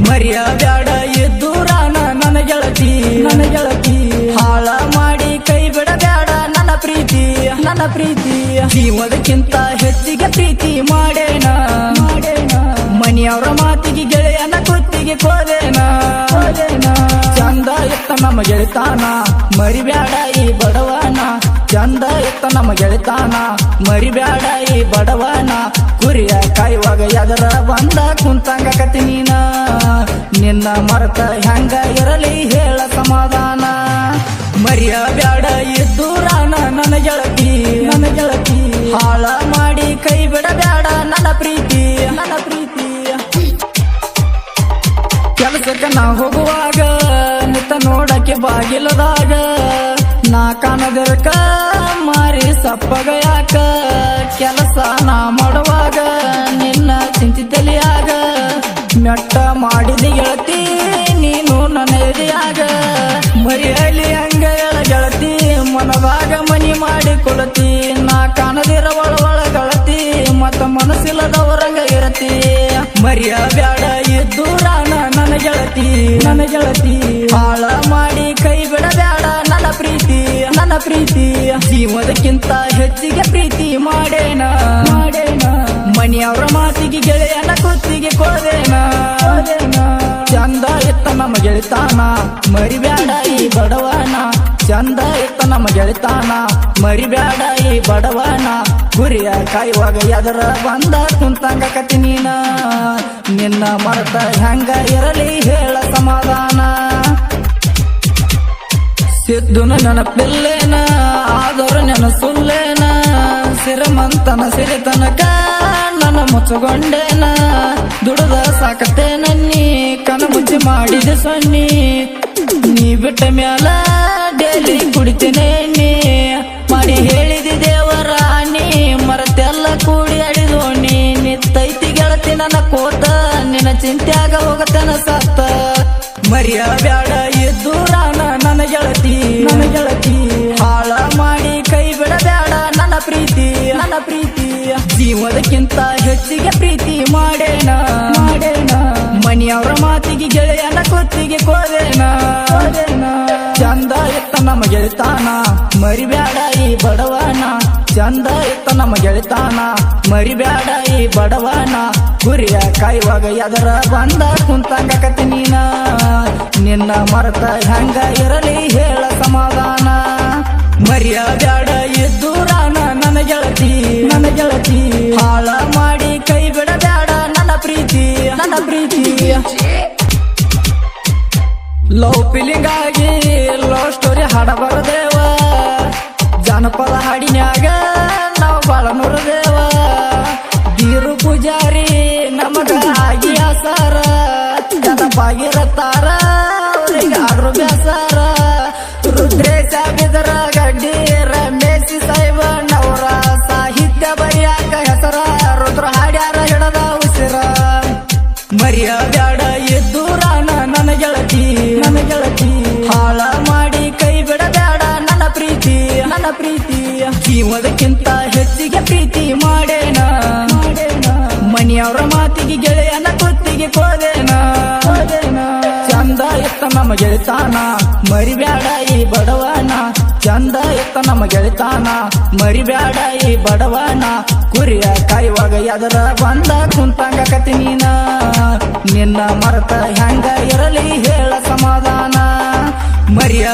ಮರಿಯ ಬ್ಯಾಡ ರಾಣ ನನ್ನ ಗೆಳತಿ. ನನ್ನ ಗೆಳತಿ. ಹಾಳ ಮಾಡಿ ಕೈ ಬಿಡ ಬ್ಯಾಡ ನನ್ನ ಪ್ರೀತಿ. ನನ್ನ ಪ್ರೀತಿ. ಜೀವದಕ್ಕಿಂತ ಹೆಚ್ಚಿಗೆ ಪ್ರೀತಿ ಮಾಡೇನ. ಮಾಡೇನ. ಮನೆಯವರ ಮಾತಿಗೆ ಗೆಳೆಯನ ಕುತ್ತಿಗೆ ಕೋದೇನ. ಕೋದೇನ. ಚಂದ ಎತ್ತ ನಮ್ಮ ಗೆಳೆತಾನ. ಮರಿಬ್ಯಾಡ ಈ ಬಡವನ ಚಂದ ಎತ್ತ ನಮ್ಮ ಗೆಳೆತಾನ. ಮರಿಬ್ಯಾಡ ಈ ಬಡವನ. ಕುರಿಯ ಕಾಯುವಾಗ ಎದರ ಬಂದ ಕುಂತಂಗ ಕತಿ ನೀನ. ನಿನ್ನ ಮರತ ಹೆಂಗ ಇರಲಿ ಹೇಳ ಸಮಾಧಾನ. ಮರಿಯ ಬ್ಯಾಡ ಇದ್ದೂರಾನ ನನ್ನ ಗೆಳತಿ. ನನ್ನ ಗೆಳತಿ. ಹಾಳ ಮಾಡಿ ಕೈ ಬಿಡ ಬ್ಯಾಡ ನನ್ನ ಪ್ರೀತಿ. ನನ್ನ ಪ್ರೀತಿ. ಕೆಲಸಕ್ಕೆ ನಾ ಹೋಗುವಾಗ ನಿತ್ತ ನೋಡಕ್ಕೆ ಬಾಗಿಲದಾಗ. ನಾ ಕಾಣದಿರಕ, ಮಾರಿ ಸಪ್ಪಗ ಯಾಕ ಕೆಲಸ ನಾ ಮಾಡುವಾಗ, ನಿನ್ನ ಚಿಂತಿತಲಿಯಾಗ ಮೆಟ್ಟ ಮಾಡಿದ ಗೆಳತಿ, ನೀನು ನನ್ನ ಎದೆಯಾಗ. ಮರಿಯಲಿ ಹಂಗ ಗೆಳತಿ ಮನವಾಗ ಮನಿ ಮಾಡಿ ಕೊಳತಿ ನಾ ಕಾಣದಿರ ಒಳ ಗಳತಿ ಗೆಳತಿ, ಮತ್ತ ಮನಸ್ಸಿಲ್ಲದವರಂಗ ಇರತಿ. ಮರಿಯ ಬ್ಯಾಡ ಇದ್ದು ನನ್ನ ಗೆಳತಿ ನನ್ನ ಗೆಳತಿ, ಹಾಳ ಮಾಡಿ ಪ್ರೀತಿ, ನನ್ನ ಪ್ರೀತಿ. ಜೀವದಕ್ಕಿಂತ ಹೆಚ್ಚಿಗೆ ಪ್ರೀತಿ ಮಾಡೇನ? ಮಾಡೇನ? ಮನೆಯವರ ಮಾತಿಗೆ ಗೆಳೆಯನ ಕೊತ್ತಿಗೆ ಕೊಡದೇನ ಚಂದ ಎತ್ತ ನಮ್ಮ ಗೆಳಿತಾನ, ಮರಿಬ್ಯಾಡ ಈ ಬಡವನ. ಚಂದ ಎತ್ತ ನಮ್ಮ ಗೆಳಿತಾನ, ಮರಿಬ್ಯಾಡ ಈ ಬಡವನ. ಗುರಿಯ ಕಾಯುವಾಗ ಎದರ ಬಂದ ಕುಂತಂಗ ಕತಿ ನೀನ. ನಿನ್ನ ಮರತ ಹೆಂಗ ಇರಲಿ ಹೇಳ ಸಮಾಧಾನ. ಸಿದ್ದುನ ನೆನಪಿಲ್ಲೇನ ಆದರೂ ನೆನ ಸುಲ್ಲೇನ ಸಿರಮಂತನ ಸಿರಿತನಕ ನನ್ನ ಮುಚ್ಚಗೊಂಡೇನ? ದುಡದ ಸಾಕತೆ ನನ್ನಿ, ಕನಮುಚ್ಚಿ ಮಾಡಿದ ಸೊನ್ನಿ. ನೀ ಬಿಟ್ಟ ಮ್ಯಾಲ ಡೇಲಿ ಕುಡಿತೇನೆ ನೀ. ಮಾಡಿ ಹೇಳಿದಿ ದೇವರ ನೀ ಮರತೆಲ್ಲ ಕೂಡಿ ಅಡಿದೋಣಿ ನಿತ್ತೈತಿ ಗೆಳತಿ ನನ್ನ ಕೋತ, ನಿನ್ನ ಚಿಂತ್ಯಾಗ ಹೋಗತನ ಸತ್ತ. ಮರಿಯ ಬ್ಯಾಡ ರಾಣ ನನ್ನ ಗೆಳತಿ. ನನ್ನ ಗೆಳತಿ. ಹಾಳ ಮಾಡಿ ಕೈ ಬಿಡಬ್ಯಾಡ ನನ್ನ ಪ್ರೀತಿ. ನನ್ನ ಪ್ರೀತಿ. ಜೀವದಕ್ಕಿಂತ ಹೆಚ್ಚಿಗೆ ಪ್ರೀತಿ ಮಾಡೇನ ಮಾಡೇನ ಮನೆಯವರ ಮಾತಿಗೆ ಗೆಳೆಯನ ಕೊತ್ತಿಗೆ ಕೋದೇನ ಕೋದೇನ ಚಂದ ಎತ್ತ ನಮ್ಮ ಗೆಳತಾನ ಮರಿಬೇಡ ಈ ಬಡವನ. ಚಂದ ಇತ್ತ ನಮ್ಮ ಗೆಳಿತಾನ. ಮರಿಬ್ಯಾಡ ಈ ಬಡವನ. ಗುರಿಯ ಕೈವಾಗ ಎದರ ಬಂದ ಕುಂತಂಗ ಕತಿ ನೀನ. ನಿನ್ನ ಮರತ ಹೆಂಗ ಇರಲಿ ಹೇಳ ಸಮಾಧಾನ. ಮರಿಯ ಬ್ಯಾಡ ಎದ್ದೂರಾನ ನನ್ನ ಗೆಳತಿ. ನನ್ನ ಗೆಳತಿ. ಹಾಳ ಮಾಡಿ ಕೈ ಬಿಡ ಬ್ಯಾಡ ನನ್ನ ಪ್ರೀತಿ. ನನ್ನ ಪ್ರೀತಿ. ಲವ್ ಫೀಲಿಂಗ್ ಆಗಿ ಲವ್ ಸ್ಟೋರಿ ಹಾಡ ಜಾನಪದ ಹಾಡಿನ್ಯಾಗ ನಾವು ಬಾಳ ನೋಡದೇವ ಬೀರು ಪೂಜಾರಿ ನಮಗ ಆಗಿ ಆಸಾರ ಜನಪಾಗಿರತ್ತಾರ ಅವ್ರಿಗೆ ಆಡ್ರು ರುದ್ರೇಶ ಬಿದರ ಗಡ್ಡಿ ಸಾಹೇಬ ಸಾಯಿಬಣ್ಣವರ ಸಾಹಿತ್ಯ ಬರೆಯಾಕ ಹೆಸರ. ರುದ್ರ ಹಾಡ್ಯಾರ ಹಿಡದ ಉಸಿರ. ಮರಿಯ ಜೀವದಕ್ಕಿಂತ ಹೆಚ್ಚಿಗೆ ಪ್ರೀತಿ ಮಾಡೇನ? ಮನೆಯವರ ಮಾತಿಗೆ ಗೆಳೆಯನ ಕೊತ್ತಿಗೆ ಕೋದೇನ ಚಂದ ಎತ್ತ ನಮ್ಮ ಗೆಳೆತಾನ, ಮರಿಬ್ಯಾಡ ಈ ಬಡವನ. ಚಂದ ಎತ್ತ ನಮ್ಮ ಗೆಳೆತಾನ, ಮರಿಬ್ಯಾಡ ಈ ಬಡವನ. ಕುರಿಯ ಕಾಯುವಾಗ ಎದರ ಬಂದ ಕುಂತಂಗ ಕತಿ ನೀನ? ನಿನ್ನ ಮರತ ಹೆಂಗ ಇರಲಿ ಹೇಳ ಸಮಾಧಾನ. ಮರಿಯ